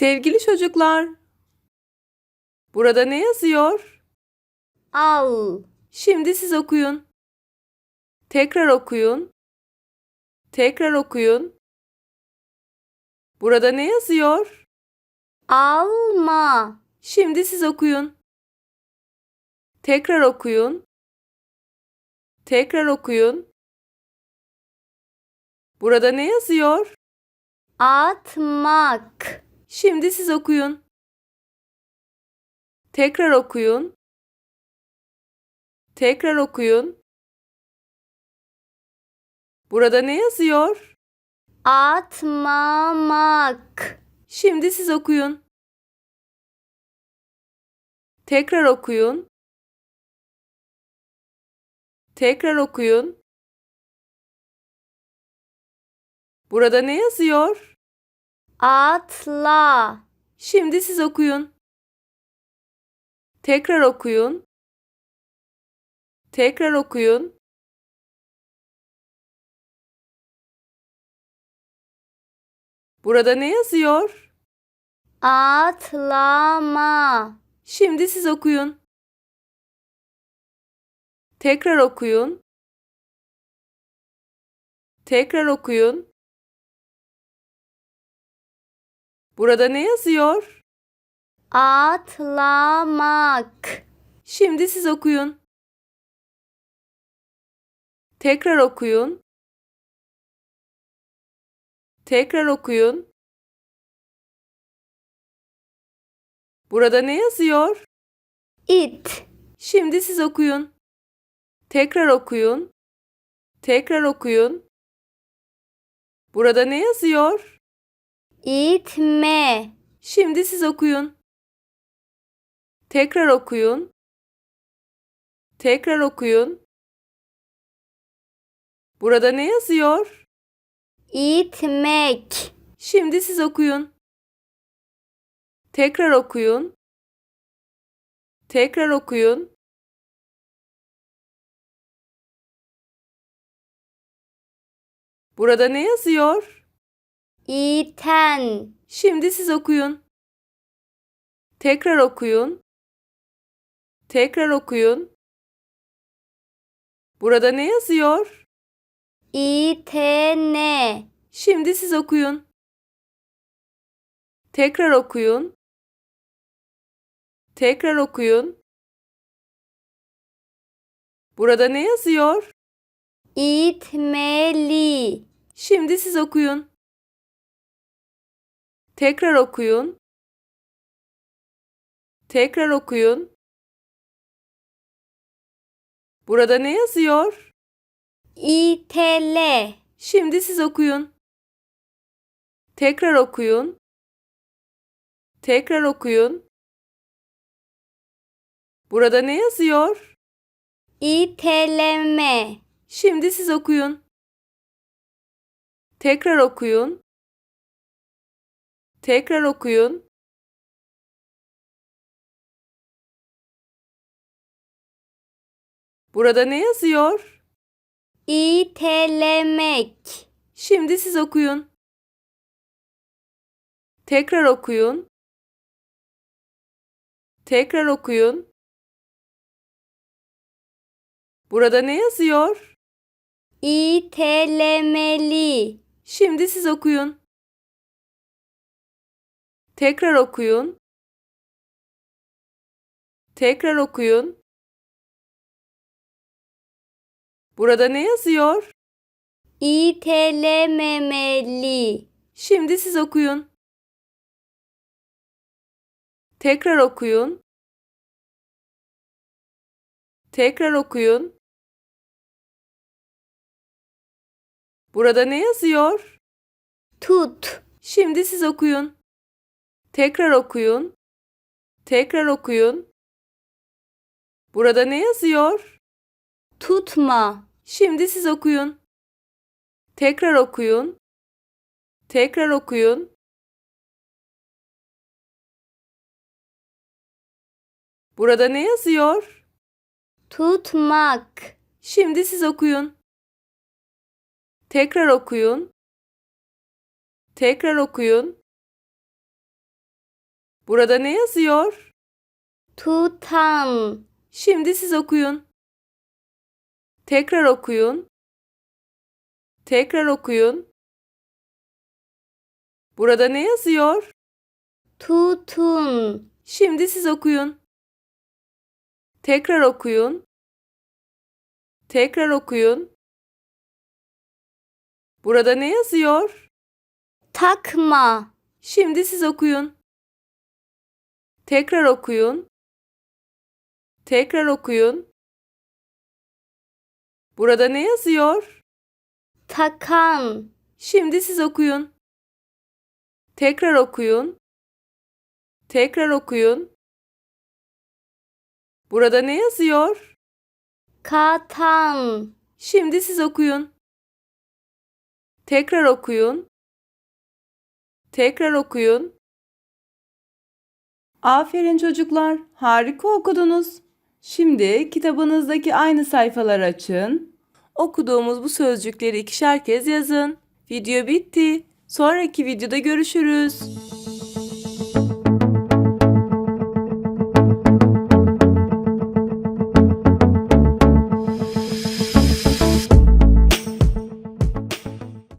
Sevgili çocuklar, burada ne yazıyor? al, Şimdi siz okuyun. Tekrar okuyun. Tekrar okuyun. Burada ne yazıyor? alma, Şimdi siz okuyun. Tekrar okuyun. Tekrar okuyun. Burada ne yazıyor? atmak, Şimdi siz okuyun. Tekrar okuyun. Tekrar okuyun. Burada ne yazıyor? atmamak, Şimdi siz okuyun. Tekrar okuyun. Tekrar okuyun. Burada ne yazıyor? Atla, Şimdi siz okuyun. Tekrar okuyun. Tekrar okuyun. Burada ne yazıyor? atlama, Şimdi siz okuyun. Tekrar okuyun. Tekrar okuyun. Burada ne yazıyor? atlamak, Şimdi siz okuyun. Tekrar okuyun. Tekrar okuyun. Burada ne yazıyor? it, Şimdi siz okuyun. Tekrar okuyun. Tekrar okuyun. Burada ne yazıyor? İtme, Şimdi siz okuyun. Tekrar okuyun. Tekrar okuyun. Burada ne yazıyor? itmek, Şimdi siz okuyun. Tekrar okuyun. Tekrar okuyun. Burada ne yazıyor? İten, Şimdi siz okuyun. Tekrar okuyun. Tekrar okuyun. Burada ne yazıyor? itene, Şimdi siz okuyun. Tekrar okuyun. Tekrar okuyun. Burada ne yazıyor? itmeli, Şimdi siz okuyun. Tekrar okuyun. Tekrar okuyun. Burada ne yazıyor? itele, Şimdi siz okuyun. Tekrar okuyun. Tekrar okuyun. Burada ne yazıyor? iteleme, Şimdi siz okuyun. Tekrar okuyun. Tekrar okuyun. Burada ne yazıyor? itelemek, Şimdi siz okuyun. Tekrar okuyun. Tekrar okuyun. Burada ne yazıyor? itelemeli, Şimdi siz okuyun. Tekrar okuyun. Tekrar okuyun. Burada ne yazıyor? itelememeli, Şimdi siz okuyun. Tekrar okuyun. Tekrar okuyun. Burada ne yazıyor? tut, Şimdi siz okuyun. Tekrar okuyun. Tekrar okuyun. Burada ne yazıyor? tutma, Şimdi siz okuyun. Tekrar okuyun. Tekrar okuyun. Burada ne yazıyor? tutmak, Şimdi siz okuyun. Tekrar okuyun. Tekrar okuyun. Burada ne yazıyor? tutan, Şimdi siz okuyun. Tekrar okuyun. Tekrar okuyun. Burada ne yazıyor? tutun, Şimdi siz okuyun. Tekrar okuyun. Tekrar okuyun. Burada ne yazıyor? takma, Şimdi siz okuyun. Tekrar okuyun. Tekrar okuyun. Burada ne yazıyor? takan, Şimdi siz okuyun. Tekrar okuyun. Tekrar okuyun. Burada ne yazıyor? katan, Şimdi siz okuyun. Tekrar okuyun. Tekrar okuyun. Aferin çocuklar, harika okudunuz. Şimdi kitabınızdaki aynı sayfaları açın. Okuduğumuz bu sözcükleri ikişer kez yazın. Video bitti. Sonraki videoda görüşürüz.